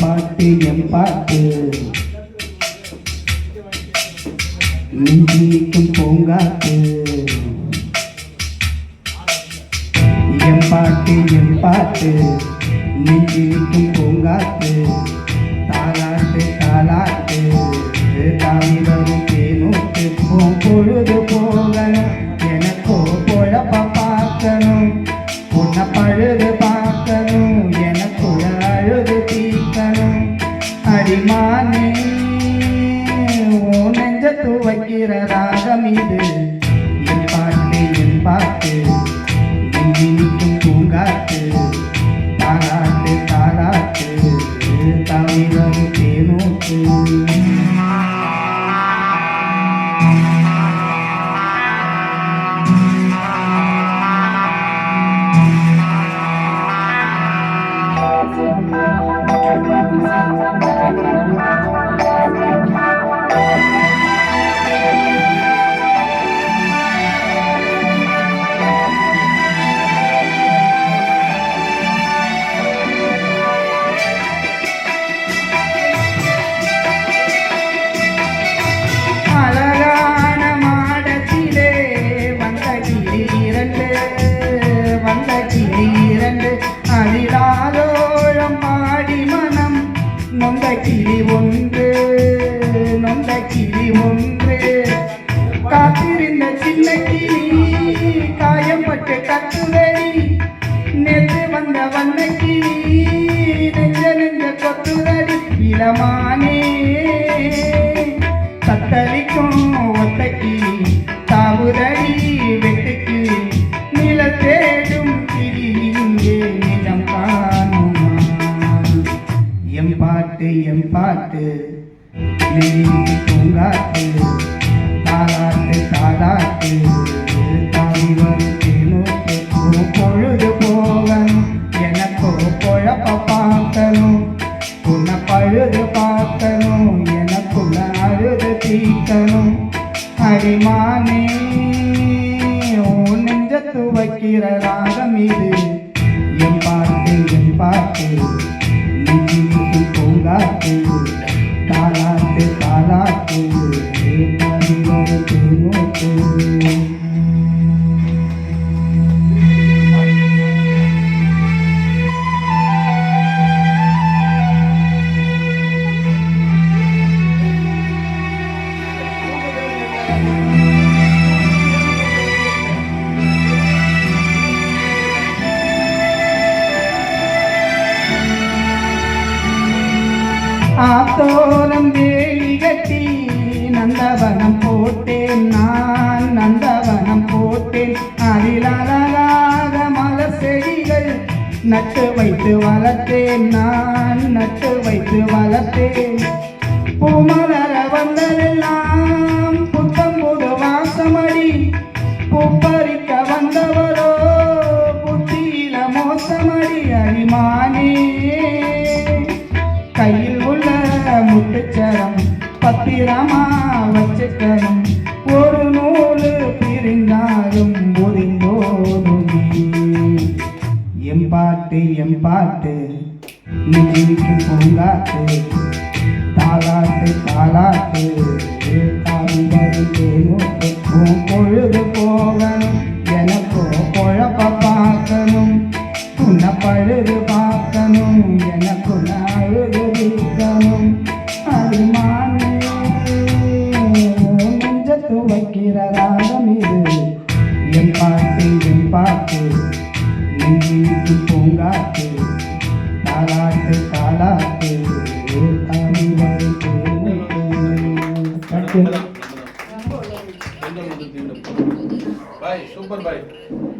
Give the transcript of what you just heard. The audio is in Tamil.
பாட்டு எம் பாட்டு. நெஞ்சு நிற்கும் பூங்காட்டு என் பாட்டு என் பாட்டு. நெஞ்சு நிற்கும் தாலாட்டு தாலாட்டு தாவி வரும் தேனூட்டு போ பொழுது போகணும். எனக்கோ பொழப்ப பார்க்கணும் உன்னை பழுது பார்க்கணும். to me. அழுது பார்க்கணும் எனக்குள்ள அழுது தீக்கணும் அடிமானே நெஞ்ச துவைக்கிற ராகம் இது. என் பார்த்து என் பார்த்து பூங்காத்து. பூங்காட்டு தாளாட்டு. ஆத்தோரம் வேலி கட்டி நந்தவனம் போட்டேன் நான் நந்தவனம் போட்டேன். அதில் அழகாக மலர் செடிகள் நட்டு வைத்து வளர்த்தேன் நான் நட்டு வைத்து வளர்த்தேன். பூமலர வந்ததெல்லாம் புத்தம் புது வாசமடி. பூப்பறிக்க வந்தவரோ புத்தியில மோசமடி. அடிமானே கையில் உள்ள பத்திரமா வச்சுக்கணும் ஒரு நூல் பிரிந்தாலும் முறிந்தோடுமே எம் பாட்டு எம் பாட்டு நெஞ்சிக்கும் பூங்காட்டு தாளாட்டு தாளாட்டு பொழுது போகணும். எனக்கோ குழப்ப பார்க்கணும். உன்ன பழுது Vai, super bem.